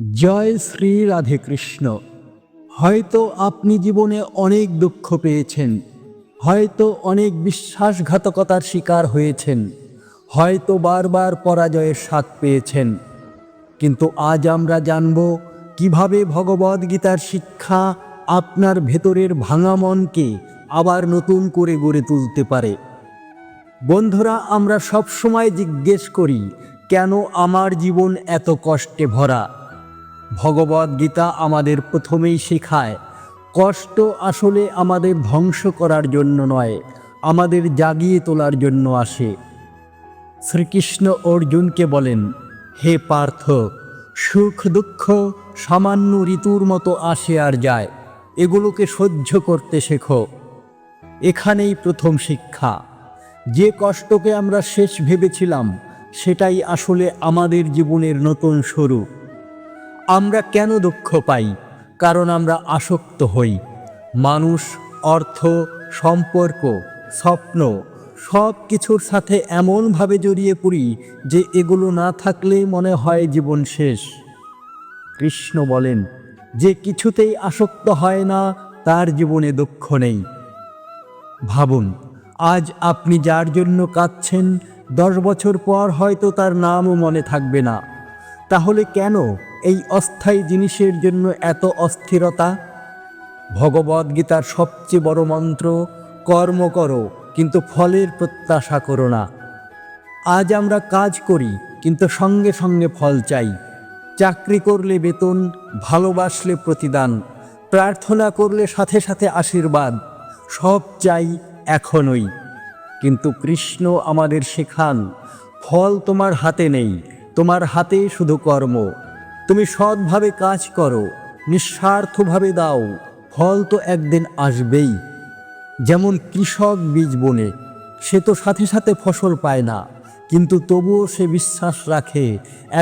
জয় শ্রী রাধে কৃষ্ণ। হয়তো আপনি জীবনে অনেক দুঃখ পেয়েছেন, হয়তো অনেক বিশ্বাসঘাতকতার শিকার হয়েছেন, হয়তো বারবার পরাজয়ের স্বাদ পেয়েছেন। কিন্তু আজ আমরা জানব কীভাবে ভগবদ্গীতার শিক্ষা আপনার ভেতরের ভাঙা মনকে আবার নতুন করে গড়ে তুলতে পারে। বন্ধুরা, আমরা সব সময় জিজ্ঞেস করি, কেন আমার জীবন এত কষ্টে ভরা? ভগবদ্গীতা আমাদের প্রথমেই শেখায়, কষ্ট আসলে আমাদের ধ্বংস করার জন্য নয়, আমাদের জাগিয়ে তোলার জন্য আসে। শ্রীকৃষ্ণ অর্জুনকে বলেন, হে পার্থ, সুখ দুঃখ সামান্য ঋতুর মতো আসে আর যায়, এগুলোকে সহ্য করতে শেখো। এখানেই প্রথম শিক্ষা। যে কষ্টকে আমরা শেষ ভেবেছিলাম, সেটাই আসলে আমাদের জীবনের নতুন শুরু। আমরা কেন দুঃখ পাই? কারণ আমরা আসক্ত হই। মানুষ, অর্থ, সম্পর্ক, স্বপ্ন সব কিছুর সাথে এমনভাবে জড়িয়ে পড়ি যে এগুলো না থাকলে মনে হয় জীবন শেষ। কৃষ্ণ বলেন, যে কিছুতেই আসক্ত হয় না, তার জীবনে দুঃখ নেই। ভাবুন, আজ আপনি যার জন্য কাঁদছেন, দশ বছর পর হয়তো তার নামও মনে থাকবে না। তাহলে কেন? এই অস্থায়ী জিনিসের জন্য এত অস্থিরতা? ভগবদ্গীতার সবচেয়ে বড় মন্ত্র, কর্ম করো, কিন্তু ফলের প্রত্যাশা করো না। আজ আমরা কাজ করি, কিন্তু সঙ্গে সঙ্গে ফল চাই। চাকরি করলে বেতন, ভালোবাসলে প্রতিদান, প্রার্থনা করলে সাথে সাথে আশীর্বাদ, সব চাই এখনই। কিন্তু কৃষ্ণ আমাদের শেখান, ফল তোমার হাতে নেই, তোমার হাতে শুধু কর্ম। তুমি সৎভাবে কাজ করো, নিঃস্বার্থভাবে দাও, ফল তো একদিন আসবেই। যেমন কৃষক বীজ বনে, সে তো সাথে সাথে ফসল পায় না, কিন্তু তবুও সে বিশ্বাস রাখে,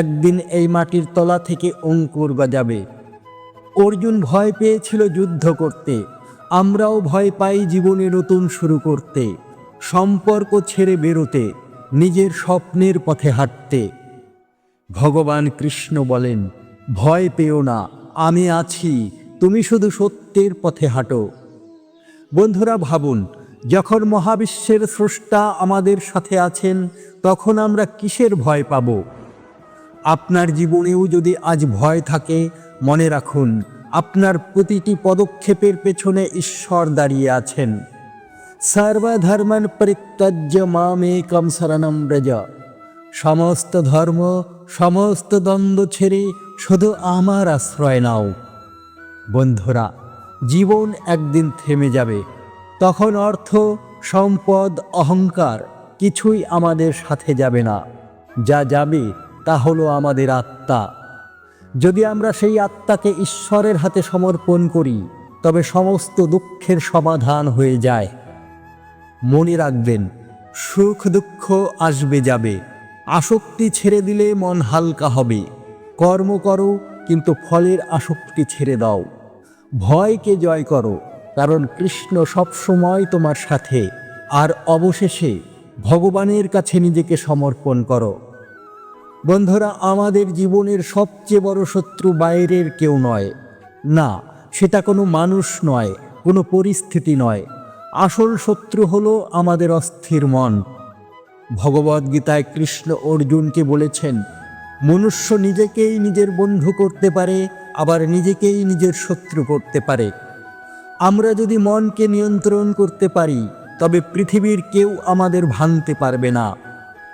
একদিন এই মাটির তলা থেকে অঙ্কুর গজাবে। অর্জুন ভয় পেয়েছিল যুদ্ধ করতে, আমরাও ভয় পাই জীবনে নতুন শুরু করতে, সম্পর্ক ছেড়ে বেরোতে, নিজের স্বপ্নের পথে হাঁটতে। ভগবান কৃষ্ণ বলেন, ভয় পেও না, আমি আছি, তুমি শুধু সত্যের পথে হাঁটো। বন্ধুরা, ভাবুন, যখন মহাবিশ্বের স্রষ্টা আমাদের সাথে আছেন, তখন আমরা কিসের ভয় পাব? আপনার জীবনেও যদি আজ ভয় থাকে, মনে রাখুন, আপনার প্রতিটি পদক্ষেপের পেছনে ঈশ্বর দাঁড়িয়ে আছেন। সর্বধর্মান পরিত্যাজ্য মামে কম শরণম ব্রজ। সমস্ত ধর্ম সমস্ত দ্বন্দ্ব ছেড়ে শুধু আমার আশ্রয় নাও। বন্ধুরা, জীবন একদিন থেমে যাবে। তখন অর্থ, সম্পদ, অহংকার কিছুই আমাদের সাথে যাবে না। যা যাবে, তা হলো আমাদের আত্মা। যদি আমরা সেই আত্মাকে ঈশ্বরের হাতে সমর্পণ করি, তবে সমস্ত দুঃখের সমাধান হয়ে যায়। মনে রাখবেন সুখ দুঃখ আসবে যাবে। আসক্তি ছেড়ে দিলে মন হালকা হবে। কর্ম করো, কিন্তু ফলের আসক্তি ছেড়ে দাও। ভয়কে জয় করো, কারণ কৃষ্ণ সবসময় তোমার সাথে। আর অবশেষে ভগবানের কাছে নিজেকে সমর্পণ করো। বন্ধুরা, আমাদের জীবনের সবচেয়ে বড় শত্রু বাইরের কেউ নয়। না, সেটা কোনো মানুষ নয়, কোনো পরিস্থিতি নয়। আসল শত্রু হলো আমাদের অস্থির মন। ভগবদ্গীতায় কৃষ্ণ অর্জুনকে বলেছেন, মনুষ্য নিজেকেই নিজের বন্ধু করতে পারে, আবার নিজেকেই নিজের শত্রু করতে পারে। আমরা যদি মনকে নিয়ন্ত্রণ করতে পারি, তবে পৃথিবীর কেউ আমাদের ভাঙতে পারবে না।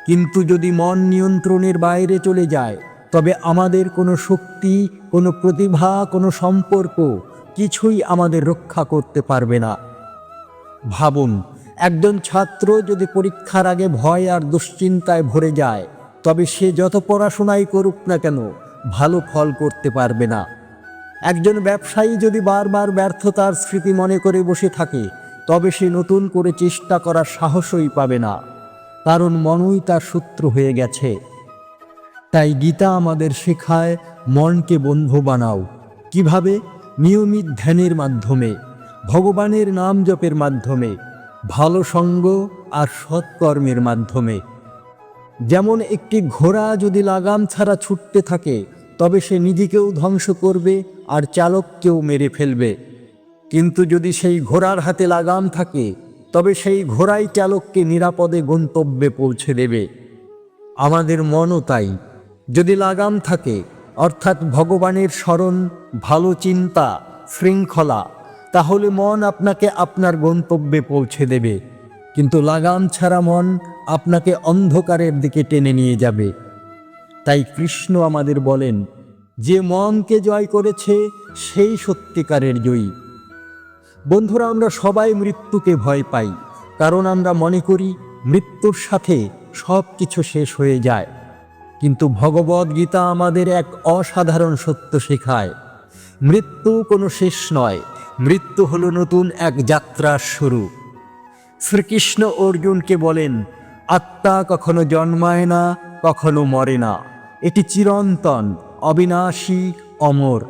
কিন্তু যদি মন নিয়ন্ত্রণের বাইরে চলে যায়, তবে আমাদের কোনো শক্তি, কোনো প্রতিভা, কোনো সম্পর্ক কিছুই আমাদের রক্ষা করতে পারবে না। ভাবুন একজন ছাত্র যদি পরীক্ষার আগে ভয় আর দুশ্চিন্তায় ভরে যায়, তবে সে যত পড়াশোনাই করুক না কেন, ভালো ফল করতে পারবে না। একজন ব্যবসায়ী যদি বারবার ব্যর্থতার স্মৃতি মনে করে বসে থাকে, তবে সে নতুন করে চেষ্টা করার সাহসই পাবে না। কারণ মনই তার সূত্র হয়ে গেছে। তাই গীতা আমাদের শেখায়, মনকে বন্ধু বানাও। কীভাবে? নিয়মিত ধ্যানের মাধ্যমে, ভগবানের নাম জপের মাধ্যমে। ভালো সঙ্গ আর সৎকর্মের মাধ্যমে। যেমন একটি ঘোড়া যদি লাগাম ছাড়া ছুটতে থাকে, তবে সে নিজেকেও ধ্বংস করবে আর চালককেও মেরে ফেলবে। কিন্তু যদি সেই ঘোড়ার হাতে লাগাম থাকে, তবে সেই ঘোড়াই চালককে নিরাপদে গন্তব্যে পৌঁছে দেবে। আমাদের মনও তাই। যদি লাগাম থাকে, অর্থাৎ ভগবানের স্মরণ, ভালো চিন্তা, শৃঙ্খলা তাহলে মন আপনাকে আপনার গন্তব্যে পৌঁছে দেবে। কিন্তু লাগাম ছাড়া মন আপনাকে অন্ধকারের দিকে টেনে নিয়ে যাবে। তাই কৃষ্ণ আমাদের বলেন, যে মনকে জয় করেছে, সেই সত্যিকারের জয়ী। বন্ধুরা, আমরা সবাই মৃত্যুকে ভয় পাই, কারণ আমরা মনে করি মৃত্যুর সাথে সব কিছু শেষ হয়ে যায়। কিন্তু ভগবদ গীতা আমাদের এক অসাধারণ সত্য শেখায়, মৃত্যু কোনো শেষ নয়। মৃত্যু হলো নতুন এক যাত্রার শুরু। শ্রীকৃষ্ণ অর্জুনকে বলেন, আত্মা কখনো জন্মায় না, কখনো মরে না। এটি চিরন্তন, অবিনাশী, অমর।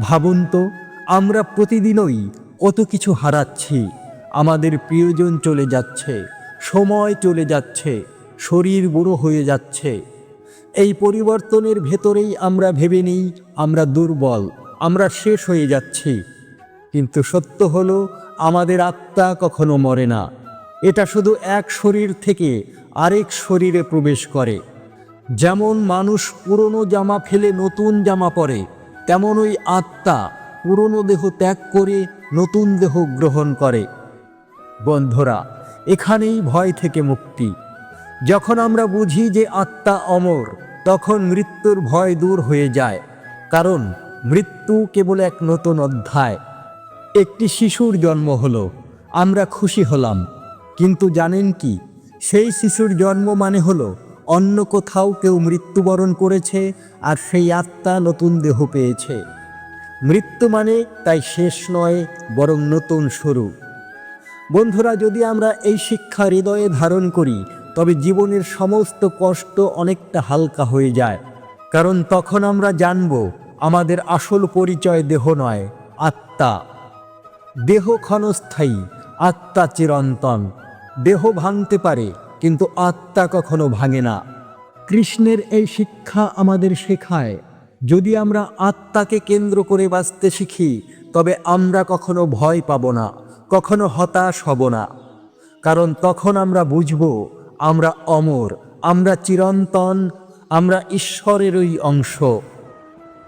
ভাবুন তো, আমরা প্রতিদিনই কত কিছু হারাচ্ছি। আমাদের প্রিয়জন চলে যাচ্ছে, সময় চলে যাচ্ছে, শরীর বুড়ো হয়ে যাচ্ছে। এই পরিবর্তনের ভেতরেই আমরা ভেবে নিই, আমরা দুর্বল, আমরা শেষ হয়ে যাচ্ছি। কিন্তু সত্য হলো, আমাদের আত্মা কখনো মরে না। এটা শুধু এক শরীর থেকে আরেক শরীরে প্রবেশ করে। যেমন মানুষ পুরনো জামা ফেলে নতুন জামা পরে, তেমনই আত্মা পুরনো দেহ ত্যাগ করে নতুন দেহ গ্রহণ করে। বন্ধুরা, এখানেই ভয় থেকে মুক্তি। যখন আমরা বুঝি যে আত্মা অমর, তখন মৃত্যুর ভয় দূর হয়ে যায়। কারণ মৃত্যু কেবল এক নতুন অধ্যায়। একটি শিশুর জন্ম হলো। আমরা খুশি হলাম। কিন্তু জানেন কি? সেই শিশুর জন্ম মানে হলো অন্য কোথাও কেউ মৃত্যুবরণ করেছে আর সেই আত্মা নতুন দেহ পেয়েছে। মৃত্যু মানে তাই শেষ নয়, বরং নতুন শুরু। বন্ধুরা, যদি আমরা এই শিক্ষা হৃদয়ে ধারণ করি, তবে জীবনের সমস্ত কষ্ট অনেকটা হালকা হয়ে যায়। কারণ তখন আমরা জানব, আমাদের আসল পরিচয় দেহ নয়, আত্মা। দেহ ক্ষণস্থায়ী, আত্মা চিরন্তন। দেহ ভাঙতে পারে, কিন্তু আত্মা কখনো ভাঙে না। কৃষ্ণের এই শিক্ষা আমাদের শেখায়, যদি আমরা আত্মাকে কেন্দ্র করে বাঁচতে শিখি, তবে আমরা কখনো ভয় পাব না, কখনো হতাশ হব না। কারণ তখন আমরা বুঝব, আমরা অমর, আমরা চিরন্তন, আমরা ঈশ্বরেরই অংশ।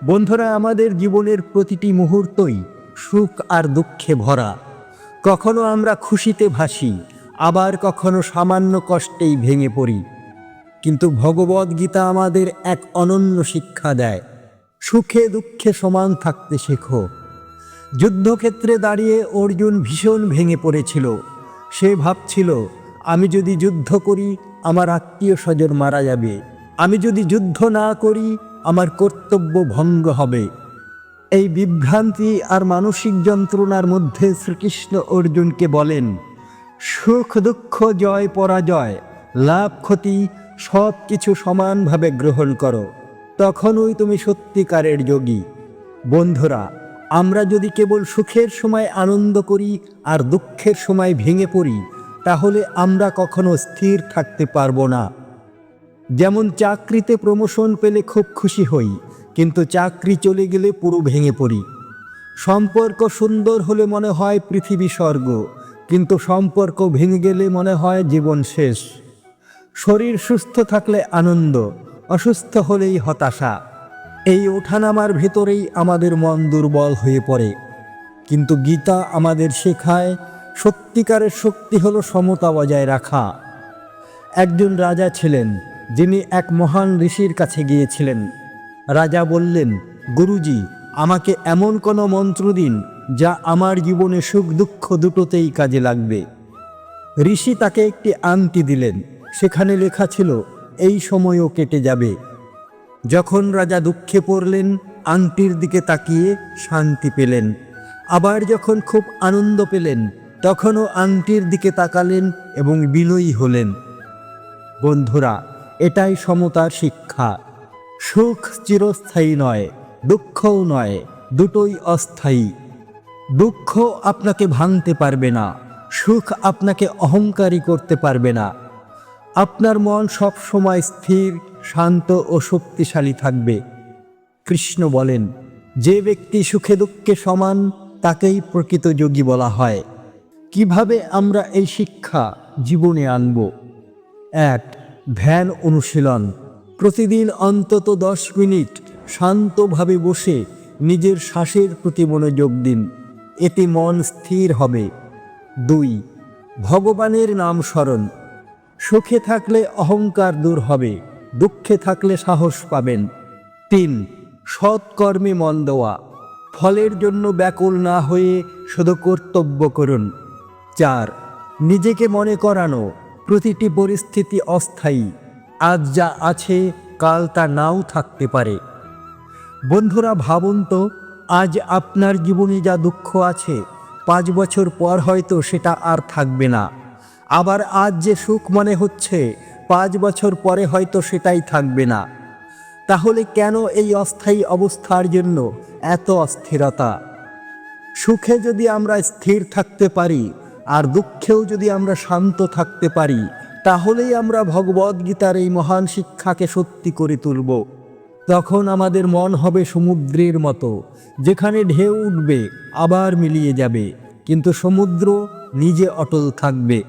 বন্ধুরা, আমাদের জীবনের প্রতিটি মুহূর্তই সুখ আর দুঃখে ভরা। কখনো আমরা খুশিতে ভাসি, আবার কখনো সামান্য কষ্টেই ভেঙে পড়ি। কিন্তু ভগবদ গীতা আমাদের এক অনন্য শিক্ষা দেয়, সুখে দুঃখে সমান থাকতে শেখো। যুদ্ধক্ষেত্রে দাঁড়িয়ে অর্জুন ভীষণ ভেঙে পড়েছিল। সে ভাবছিল, আমি যদি যুদ্ধ করি, আমার আত্মীয় স্বজন মারা যাবে। আমি যদি যুদ্ধ না করি, আমার কর্তব্য ভঙ্গ হবে। এই বিভ্রান্তি আর মানসিক যন্ত্রণার মধ্যে শ্রীকৃষ্ণ অর্জুনকে বলেন, সুখ, দুঃখ, জয়, পরাজয়, লাভ, ক্ষতি সব কিছু সমানভাবে গ্রহণ করো। তখনই তুমি সত্যিকারের যোগী। বন্ধুরা, আমরা যদি কেবল সুখের সময় আনন্দ করি আর দুঃখের সময় ভেঙে পড়ি, তাহলে আমরা কখনো স্থির থাকতে পারব না। যেমন চাকরিতে প্রমোশন পেলে খুব খুশি হই কিন্তু চাকরি চলে গেলে পুরো ভেঙে পড়ি। সম্পর্ক সুন্দর হলে মনে হয় পৃথিবী স্বর্গ, কিন্তু সম্পর্ক ভেঙে গেলে মনে হয় জীবন শেষ। শরীর সুস্থ থাকলে আনন্দ, অসুস্থ হলেই হতাশা। এই ওঠানামার ভেতরেই আমাদের মন দুর্বল হয়ে পড়ে। কিন্তু গীতা আমাদের শেখায়, সত্যিকারের শক্তি হলো সমতা বজায় রাখা। একজন রাজা ছিলেন, যিনি এক মহান ঋষির কাছে গিয়েছিলেন। রাজা বললেন, গুরুজি, আমাকে এমন কোনো মন্ত্র দিন যা আমার জীবনে সুখ দুঃখ দুটোতেই কাজে লাগবে। ঋষি তাকে একটি আংটি দিলেন। সেখানে লেখা ছিল, এই সময়ও কেটে যাবে। যখন রাজা দুঃখে পড়লেন, আংটির দিকে তাকিয়ে শান্তি পেলেন। আবার যখন খুব আনন্দ পেলেন, তখনও আংটির দিকে তাকালেন এবং বিনয়ী হলেন। বন্ধুরা, এটাই সমতার শিক্ষা। সুখ চিরস্থায়ী নয়, দুঃখও নয়, দুটোই অস্থায়ী। দুঃখ আপনাকে ভাঙতে পারবে না, সুখ আপনাকে অহংকারী করতে পারবে না। আপনার মন সব সময় স্থির, শান্ত ও শক্তিশালী থাকবে। কৃষ্ণ বলেন, যে ব্যক্তি সুখে দুঃখে সমান, তাকেই প্রকৃত যোগী বলা হয়। কীভাবে আমরা এই শিক্ষা জীবনে আনব? এক, ধ্যান অনুশীলন। প্রতিদিন অন্তত দশ মিনিট শান্তভাবে বসে নিজের শ্বাসের প্রতি মনোযোগ দিন। এতে মন স্থির হবে। দুই, ভগবানের নাম স্মরণ। সুখে থাকলে অহংকার দূর হবে, দুঃখে থাকলে সাহস পাবেন। তিন, সৎকর্মে মন দেওয়া। ফলের জন্য ব্যাকুল না হয়ে শুধু কর্তব্য করুন। চার, নিজেকে মনে করানো। প্রতিটি পরিস্থিতি অস্থায়ী। আজ যা আছে, কাল তা নাও থাকতে পারে। বন্ধুরা, ভাবুন তো, আজ আপনার জীবনে যা দুঃখ আছে, পাঁচ বছর পর হয়তো সেটা আর থাকবে না। আবার আজ যে সুখ মনে হচ্ছে, পাঁচ বছর পরে হয়তো সেটাই থাকবে না। তাহলে কেন এই অস্থায়ী অবস্থার জন্য এত অস্থিরতা? সুখে যদি আমরা স্থির থাকতে পারি, আর দুঃখেও যদি আমরা শান্ত থাকতে পারি তাহলেই আমরা ভগবদ্গীতার এই মহান শিক্ষাকে সত্যি করে তুলব। তখন আমাদের মন হবে সমুদ্রের মতো, যেখানে ঢেউ উঠবে, আবার মিলিয়ে যাবে, কিন্তু সমুদ্র নিজে অটল থাকবে।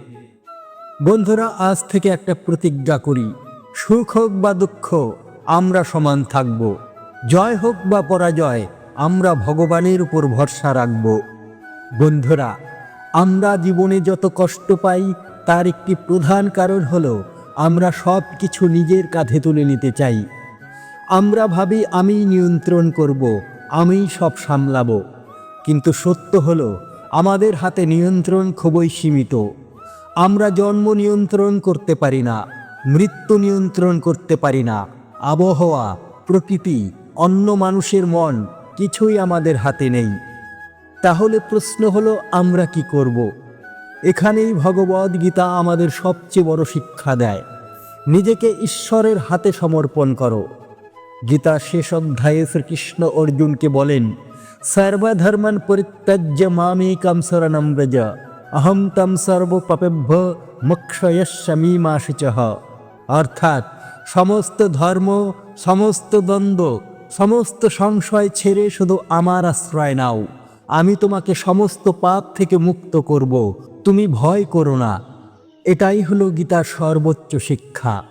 বন্ধুরা, আজ থেকে একটা প্রতিজ্ঞা করি, সুখ হোক বা দুঃখ, আমরা সমান থাকব। জয় হোক বা পরাজয়, আমরা ভগবানের উপর ভরসা রাখব। বন্ধুরা, আমরা জীবনে যত কষ্ট পাই তার একটি প্রধান কারণ হলো, আমরা সব কিছু নিজের কাঁধে তুলে নিতে চাই। আমরা ভাবি আমি নিয়ন্ত্রণ করব আমি সব সামলাবো। কিন্তু সত্য হলো, আমাদের হাতে নিয়ন্ত্রণ খুবই সীমিত। আমরা জন্ম নিয়ন্ত্রণ করতে পারি না, মৃত্যু নিয়ন্ত্রণ করতে পারি না। আবহাওয়া, প্রকৃতি, অন্য মানুষের মন কিছুই আমাদের হাতে নেই। তাহলে প্রশ্ন হলো, আমরা কি করব? এখানেই ভগবদ গীতা আমাদের সবচেয়ে বড় শিক্ষা দেয়। নিজেকে ঈশ্বরের হাতে সমর্পণ করো। গীতা শেষ অধ্যায়ে শ্রীকৃষ্ণ অর্জুনকে বলেন, সর্বধর্মান পরিত্যাজ্য মামেকম শরণম ব্রজ। অহম তম সর্বপাপেভ্য মুক্ষয়স্যমীমাশিচ অর্থাৎ সমস্ত ধর্ম, সমস্ত দ্বন্দ্ব, সমস্ত সংশয় ছেড়ে শুধু আমার আশ্রয় নাও। আমি তোমাকে সমস্ত পাপ থেকে মুক্ত করব। তুমি ভয় করো না। এটাই হলো গীতার সর্বোচ্চ শিক্ষা।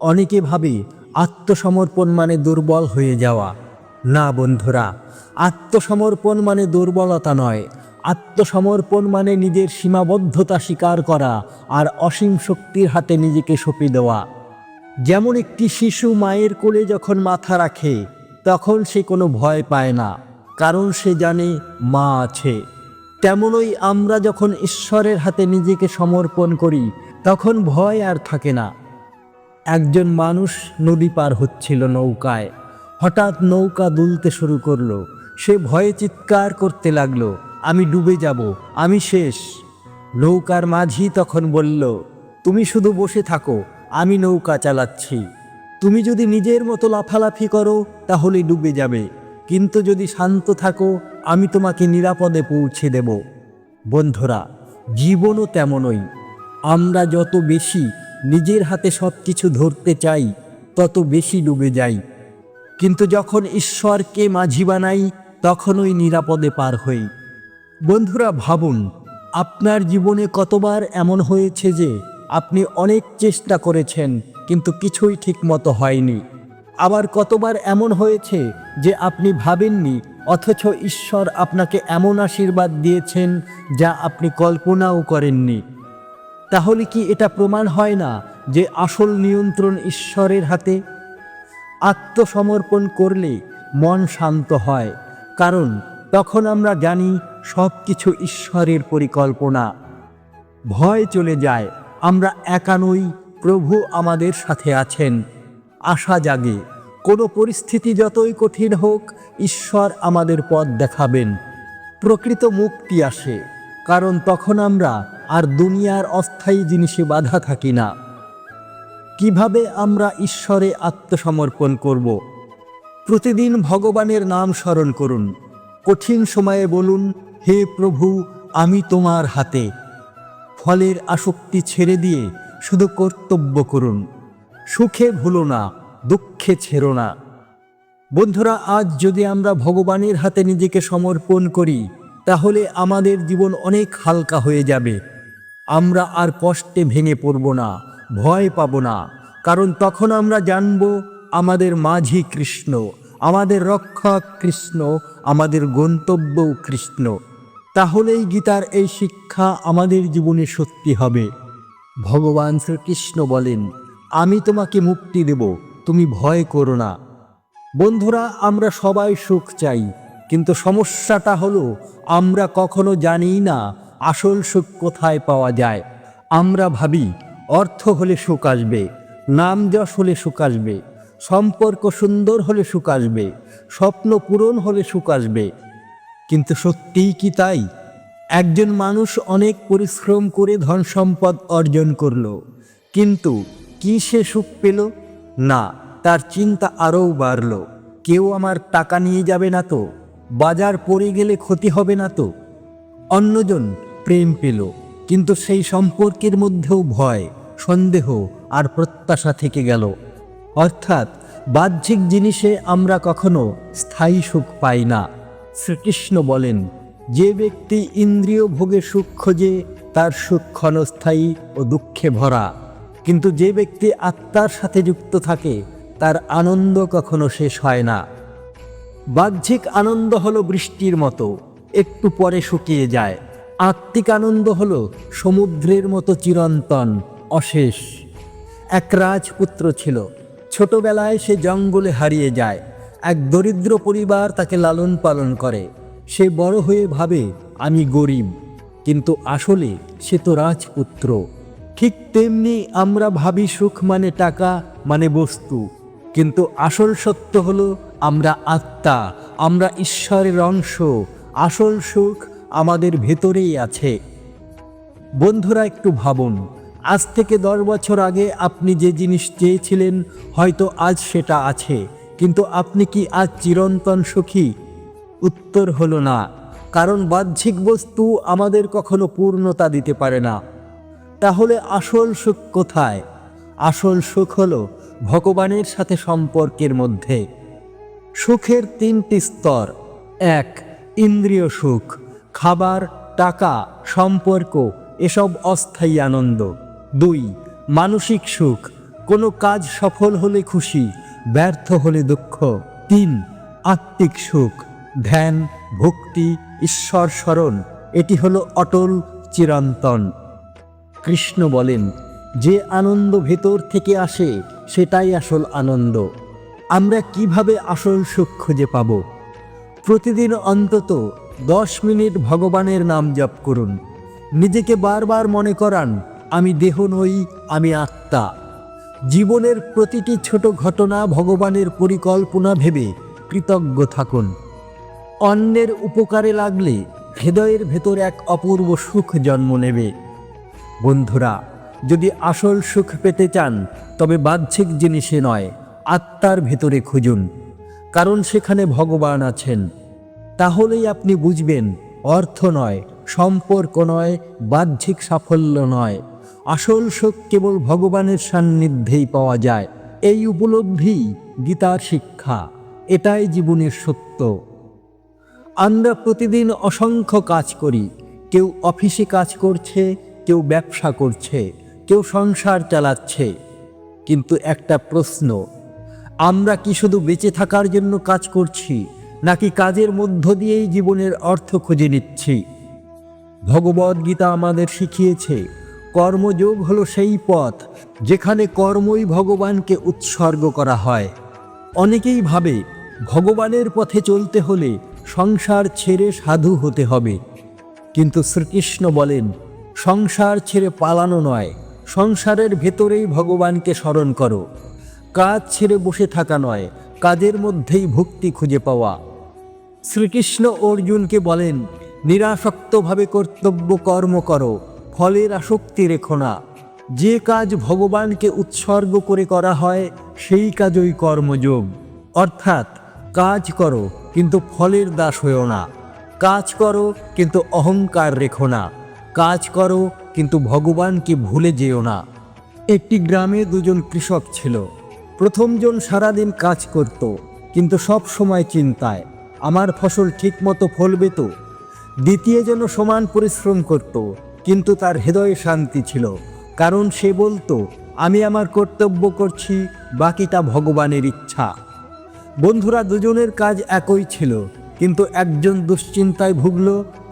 অনেকে ভাবে, আত্মসমর্পণ মানে দুর্বল হয়ে যাওয়া। না বন্ধুরা, আত্মসমর্পণ মানে দুর্বলতা নয়। আত্মসমর্পণ মানে নিজের সীমাবদ্ধতা স্বীকার করা আর অসীম শক্তির হাতে নিজেকে সঁপে দেওয়া। যেমন একটি শিশু মায়ের কোলে যখন মাথা রাখে, তখন সে কোনো ভয় পায় না। কারণ সে জানে মা আছে। তেমনই আমরা যখন ঈশ্বরের হাতে নিজেকে সমর্পণ করি, তখন ভয় আর থাকে না। একজন মানুষ নদী পার হচ্ছিল নৌকায়। হঠাৎ নৌকা দুলতে শুরু করল। সে ভয়ে চিৎকার করতে লাগল, আমি ডুবে যাব, আমি শেষ। নৌকার মাঝি তখন বলল, তুমি শুধু বসে থাকো, আমি নৌকা চালাচ্ছি। তুমি যদি নিজের মতো লাফালাফি করো, তাহলে ডুবে যাবে। কিন্তু যদি শান্ত থাকো, আমি তোমাকে নিরাপদে পৌঁছে দেব। বন্ধুরা, জীবনও তেমনই। আমরা যত বেশি নিজের হাতে সব কিছু ধরতে চাই, তত বেশি ডুবে যাই। কিন্তু যখন ঈশ্বরকে মাঝি বানাই, তখনই নিরাপদে পার হই। বন্ধুরা, ভাবুন, আপনার জীবনে কতবার এমন হয়েছে যে, আপনি অনেক চেষ্টা করেছেন, কিন্তু কিছুই ঠিকমতো হয়নি। আবার কতবার এমন হয়েছে যে আপনি ভাবেননি, অথচ ঈশ্বর আপনাকে এমন আশীর্বাদ দিয়েছেন যা আপনি কল্পনাও করেননি? তাহলে কি এটা প্রমাণ হয় না যে আসল নিয়ন্ত্রণ ঈশ্বরের হাতে? আত্মসমর্পণ করলে মন শান্ত হয়, কারণ তখন আমরা জানি সব কিছু ঈশ্বরের পরিকল্পনা। ভয় চলে যায়, আমরা একা নই প্রভু আমাদের সাথে আছেন। আশা জাগে। কোনো পরিস্থিতি যতই কঠিন হোক, ঈশ্বর আমাদের পথ দেখাবেন। প্রকৃত মুক্তি আসে, কারণ তখন আমরা আর দুনিয়ার অস্থায়ী জিনিসে বাধা থাকি না। কীভাবে আমরা ঈশ্বরে আত্মসমর্পণ করব? প্রতিদিন ভগবানের নাম স্মরণ করুন। কঠিন সময়ে বলুন, হে প্রভু, আমি তোমার হাতে। ফলের আসক্তি ছেড়ে দিয়ে শুধু কর্তব্য করুন। সুখে ভুলো না, দুঃখে ছেড়ো না। বন্ধুরা, আজ যদি আমরা ভগবানের হাতে নিজেকে সমর্পণ করি, তাহলে আমাদের জীবন অনেক হালকা হয়ে যাবে। আমরা আর কষ্টে ভেঙে পড়ব না, ভয় পাব না। কারণ তখন আমরা জানব, আমাদের মাঝি কৃষ্ণ, আমাদের রক্ষক কৃষ্ণ, আমাদের গন্তব্যও কৃষ্ণ। তাহলেই গীতার এই শিক্ষা আমাদের জীবনে সত্যি হবে। ভগবান শ্রীকৃষ্ণ বলেন আমি তোমাকে মুক্তি দেব, তুমি ভয় করো না। বন্ধুরা, আমরা সবাই সুখ চাই, কিন্তু সমস্যাটা হলো, আমরা কখনো জানি না আসল সুখ কোথায় পাওয়া যায়। আমরা ভাবি, অর্থ হলে সুখ আসবে, নাম যশ হলে সুখ আসবে, সম্পর্ক সুন্দর হলে সুখ আসবে, স্বপ্ন পূরণ হলে সুখ আসবে। কিন্তু সত্যিই কি তাই? একজন মানুষ অনেক পরিশ্রম করে ধন সম্পদ অর্জন করল, কিন্তু কি সে সুখ পেল? না, তার চিন্তা আরও বাড়ল। কেউ আমার টাকা নিয়ে যাবে না তো? বাজার পড়ে গেলে ক্ষতি হবে না তো? অন্যজন প্রেম পেল, কিন্তু সেই সম্পর্কের মধ্যেও ভয়, সন্দেহ আর প্রত্যাশা থেকে গেল। অর্থাৎ বাহ্যিক জিনিসে আমরা কখনো স্থায়ী সুখ পাই না। শ্রীকৃষ্ণ বলেন, যে ব্যক্তি ইন্দ্রিয় ভোগে সুখ খোঁজে, তার সুখ ক্ষণস্থায়ী ও দুঃখে ভরা। কিন্তু যে ব্যক্তি আত্মার সাথে যুক্ত থাকে, তার আনন্দ কখনো শেষ হয় না। বাহ্যিক আনন্দ হলো বৃষ্টির মতো, একটু পরে শুকিয়ে যায়। আত্মিক আনন্দ হলো সমুদ্রের মতো চিরন্তন, অশেষ। এক রাজপুত্র ছিল। ছোটবেলায় সে জঙ্গলে হারিয়ে যায়। এক দরিদ্র পরিবার তাকে লালন পালন করে। সে বড় হয়ে ভাবে, আমি গরিব। কিন্তু আসলে সে তো রাজপুত্র। ঠিক তেমনি আমরা ভাবি সুখ মানে টাকা মানে বস্তু। কিন্তু আসল সত্য হলো আমরা আত্মা, আমরা ঈশ্বরের অংশ। আসল সুখ আমাদের ভেতরেই আছে। বন্ধুরা, একটু ভাবুন, আজ থেকে দশ বছর আগে আপনি যে জিনিস চেয়েছিলেন, হয়তো আজ সেটা আছে। কিন্তু আপনি কি আজ চিরন্তন সুখী? উত্তর হলো না। কারণ বাহ্যিক বস্তু আমাদের কখনো পূর্ণতা দিতে পারে না। তাহলে আসল সুখ কোথায়? আসল সুখ হল ভগবানের সাথে সম্পর্কের মধ্যে। সুখের তিনটি স্তর। এক, ইন্দ্রিয় সুখ। খাবার, টাকা, সম্পর্ক, এসব অস্থায়ী আনন্দ। দুই, মানসিক সুখ। কোনো কাজ সফল হলে খুশি, ব্যর্থ হলে দুঃখ। তিন, আত্মিক সুখ। ধ্যান, ভক্তি, ঈশ্বর স্মরণ, এটি হলো অটল চিরন্তন। কৃষ্ণ বলেন, যে আনন্দ ভেতর থেকে আসে, সেটাই আসল আনন্দ। আমরা কীভাবে আসল সুখ খুঁজে পাব? প্রতিদিন অন্তত দশ মিনিট ভগবানের নাম জপ করুন। নিজেকে বারবার মনে করান, আমি দেহ নই, আমি আত্মা। জীবনের প্রতিটি ছোট ঘটনা ভগবানের পরিকল্পনা ভেবে কৃতজ্ঞ থাকুন। অন্যের উপকারে লাগলে হৃদয়ের ভেতর এক অপূর্ব সুখ জন্ম নেবে। বন্ধুরা, যদি আসল সুখ পেতে চান, তবে বাহ্যিক জিনিসে নয়, আত্মার ভেতরে খুঁজুন। কারণ সেখানে ভগবান আছেন। তাহলেই আপনি বুঝবেন, অর্থ নয়, সম্পর্ক নয়, বাহ্যিক সাফল্য নয়। আসল সুখ কেবল ভগবানের সান্নিধ্যেই পাওয়া যায়। এই উপলব্ধি গীতার শিক্ষা। এটাই জীবনের সত্য। আমরা প্রতিদিন অসংখ্য কাজ করি। কেউ অফিসে কাজ করছে কেউ ব্যবসা করছে, কেউ সংসার চালাচ্ছে। কিন্তু একটা প্রশ্ন, আমরা কি শুধু বেঁচে থাকার জন্য কাজ করছি, নাকি কাজের মধ্য দিয়েই জীবনের অর্থ খুঁজে নিচ্ছি? ভগবদ্গীতা আমাদের শিখিয়েছে, কর্মযোগ হলো সেই পথ, যেখানে কর্মই ভগবানকে উৎসর্গ করা হয়। অনেকেই ভাবে, ভগবানের পথে চলতে হলে সংসার ছেড়ে সাধু হতে হবে। কিন্তু শ্রীকৃষ্ণ বলেন সংসার ছেড়ে পালানো নয়। সংসারের ভেতরেই ভগবানকে স্মরণ করো। কাজ ছেড়ে বসে থাকা নয়, কাজের মধ্যেই ভক্তি খুঁজে পাওয়া। শ্রীকৃষ্ণ অর্জুনকে বলেন, নিরাসক্তভাবে কর্তব্য কর্ম করো, ফলের আসক্তি রেখো না। যে কাজ ভগবানকে উৎসর্গ করে করা হয়, সেই কাজই কর্মযোগ। অর্থাৎ কাজ করো, কিন্তু ফলের দাস হয়েও না। কাজ করো, কিন্তু অহংকার রেখো না। কাজ করো, কিন্তু ভগবানকে ভুলে যেও না। একটি গ্রামে দুজন কৃষক ছিল। প্রথমজন সারাদিন কাজ করত, কিন্তু সব সময় চিন্তায়, আমার ফসল ঠিকমতো ফলবে তো? দ্বিতীয় যেন সমান পরিশ্রম করত, কিন্তু তার হৃদয়ে শান্তি ছিল, কারণ সে বলতো, আমি আমার কর্তব্য করছি, বাকিটা ভগবানের ইচ্ছা। বন্ধুরা দুজনের কাজ একই ছিল, কিন্তু একজন দুশ্চিন্তায় ভুগল,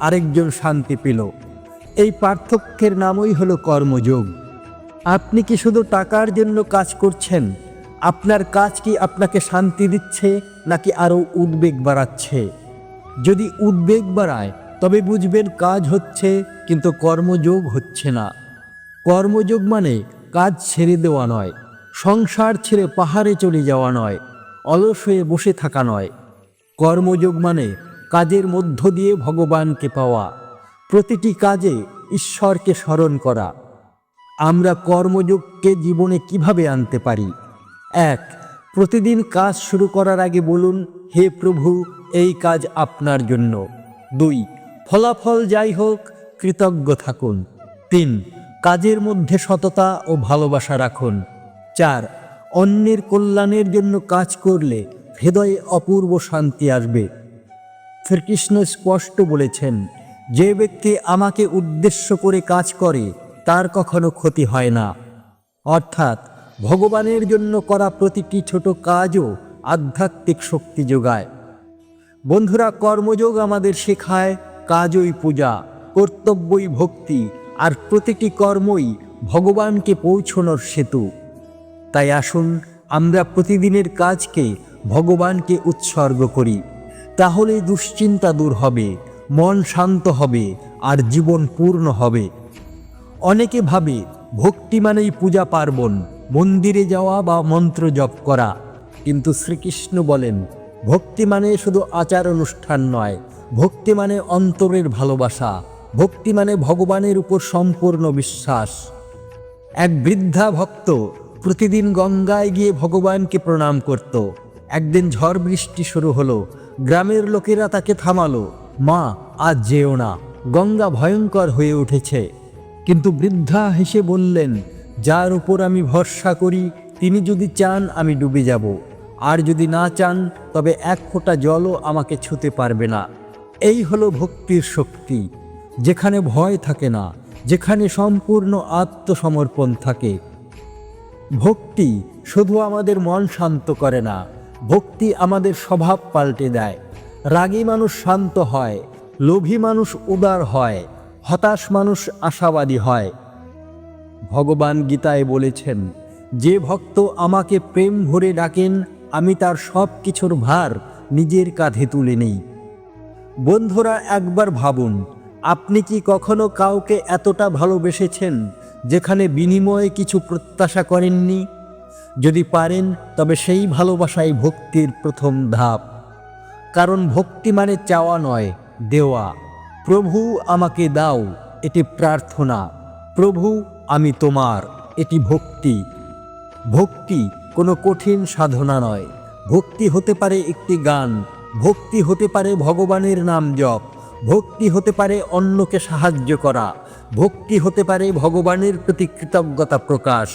আরেকজন শান্তি পেল। এই পার্থক্যের নামই হলো কর্মযোগ। আপনি কি শুধু টাকার জন্য কাজ করছেন? আপনার কাজ কি আপনাকে শান্তি দিচ্ছে নাকি আরও উদ্বেগ বাড়াচ্ছে? যদি উদ্বেগ বাড়ায়, তবে বুঝবেন কাজ হচ্ছে, কিন্তু কর্মযোগ হচ্ছে না। কর্মযোগ মানে কাজ ছেড়ে দেওয়া নয়, সংসার ছেড়ে পাহাড়ে চলে যাওয়া নয়, অলস হয়ে বসে থাকা নয়। কর্মযোগ মানে কাজের মধ্য দিয়ে ভগবানকে পাওয়া। প্রতিটি কাজে ঈশ্বরকে স্মরণ করা। আমরা কর্মযোগকে জীবনে কীভাবে আনতে পারি? এক, প্রতিদিন কাজ শুরু করার আগে বলুন, হে প্রভু, এই কাজ আপনার জন্য। দুই, ফলাফল যাই হোক, কৃতজ্ঞ থাকুন। তিন, কাজের মধ্যে সততা ও ভালোবাসা রাখুন। চার, অন্যের কল্যাণের জন্য কাজ করলে হৃদয়ে অপূর্ব শান্তি আসবে। শ্রীকৃষ্ণ স্পষ্ট বলেছেন যে ব্যক্তি আমাকে উদ্দেশ্য করে কাজ করে, তার কখনো ক্ষতি হয় না। অর্থাৎ, ভগবানের জন্য করা প্রতিটি ছোট কাজও আধ্যাত্মিক শক্তি যোগায়। বন্ধুরা, কর্মযোগ আমাদের শেখায় কাজই পূজা, কর্তব্যই ভক্তি, আর প্রতিটি কর্মই ভগবানকে পৌঁছনোর সেতু। তাই আসুন, আমরা প্রতিদিনের কাজকে ভগবানকে উৎসর্গ করি। তাহলে দুশ্চিন্তা দূর হবে। মন শান্ত হবে আর জীবন পূর্ণ হবে। অনেকে ভাবে ভক্তি মানেই পূজা পার্বণ, মন্দিরে যাওয়া বা মন্ত্র জপ করা। কিন্তু শ্রীকৃষ্ণ বলেন, ভক্তি মানে শুধু আচার অনুষ্ঠান নয়, ভক্তি মানে অন্তরের ভালোবাসা, ভক্তি মানে ভগবানের উপর সম্পূর্ণ বিশ্বাস। এক বৃদ্ধা ভক্ত প্রতিদিন গঙ্গায় গিয়ে ভগবানকে প্রণাম করত। একদিন ঝড় বৃষ্টি শুরু হলো, গ্রামের লোকেরা তাকে থামালো। মা, আজ যেও না। গঙ্গা ভয়ঙ্কর হয়ে উঠেছে। কিন্তু বৃদ্ধা হেসে বললেন, যার উপর আমি ভরসা করি, তিনি যদি চান, আমি ডুবে যাব। আর যদি না চান, তবে এক ফোঁটা জলও আমাকে ছুতে পারবে না। এই হলো ভক্তির শক্তি। যেখানে ভয় থাকে না, যেখানে সম্পূর্ণ আত্মসমর্পণ থাকে। ভক্তি শুধু আমাদের মন শান্ত করে না, ভক্তি আমাদের স্বভাব পাল্টে দেয়। রাগী মানুষ শান্ত হয়, লোভী মানুষ উদার হয়, হতাশ মানুষ আশাবাদী হয়। ভগবান গীতায় বলেছেন, যে ভক্ত আমাকে প্রেম ভরে ডাকেন, আমি তার সব কিছুর ভার নিজের কাঁধে তুলে নেই। বন্ধুরা, একবার ভাবুন, আপনি কি কখনো কাউকে এতটা ভালোবেসেছেন যেখানে বিনিময়ে কিছু প্রত্যাশা করেননি? যদি পারেন, তবে সেই ভালোবাসাই ভক্তির প্রথম ধাপ। কারণ ভক্তি মানে চাওয়া নয়, দেওয়া। প্রভু আমাকে দাও, এটি প্রার্থনা। প্রভু, আমি তোমার, এটি ভক্তি। ভক্তি কোনো কঠিন সাধনা নয়। ভক্তি হতে পারে একটি গান, ভক্তি হতে পারে ভগবানের নাম জপ, ভক্তি হতে পারে অন্যকে সাহায্য করা, ভক্তি হতে পারে ভগবানের প্রতি কৃতজ্ঞতা প্রকাশ।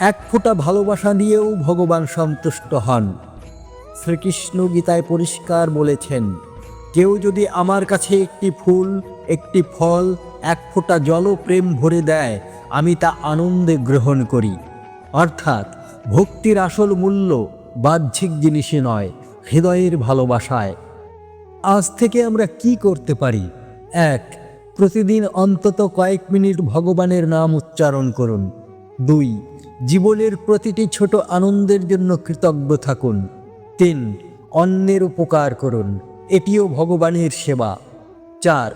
এক ফোঁটা ভালোবাসা দিয়েও ভগবান সন্তুষ্ট হন। শ্রীকৃষ্ণ গীতায় পরিষ্কার বলেছেন, কেউ যদি আমার কাছে একটি ফুল, একটি ফল, এক ফোঁটা জল প্রেম ভরে দেয়, আমি তা আনন্দে গ্রহণ করি। অর্থাৎ ভক্তির আসল মূল্য বাহ্যিক জিনিসে নয়, হৃদয়ের ভালোবাসায়। আজ থেকে আমরা কি করতে পারি? এক, প্রতিদিন অন্তত কয়েক মিনিট ভগবানের নাম উচ্চারণ করুন। দুই, জীবনের প্রতিটি ছোট আনন্দের জন্য কৃতজ্ঞ থাকুন। তিন, অন্যের উপকার করুন। এটিও ভগবানের সেবা। চার,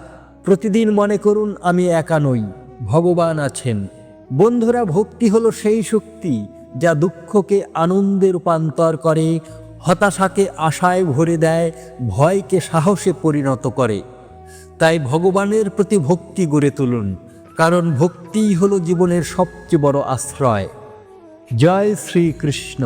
প্রতিদিন মনে করুন, আমি একা নই, ভগবান আছেন। বন্ধুরা, ভক্তি হলো সেই শক্তি যা দুঃখকে আনন্দে রূপান্তর করে, হতাশাকে আশায় ভরে দেয়, ভয়কে সাহসে পরিণত করে। তাই ভগবানের প্রতি ভক্তি গড়ে তুলুন, কারণ ভক্তিই হলো জীবনের সবচেয়ে বড় আশ্রয়। জয় শ্রীকৃষ্ণ।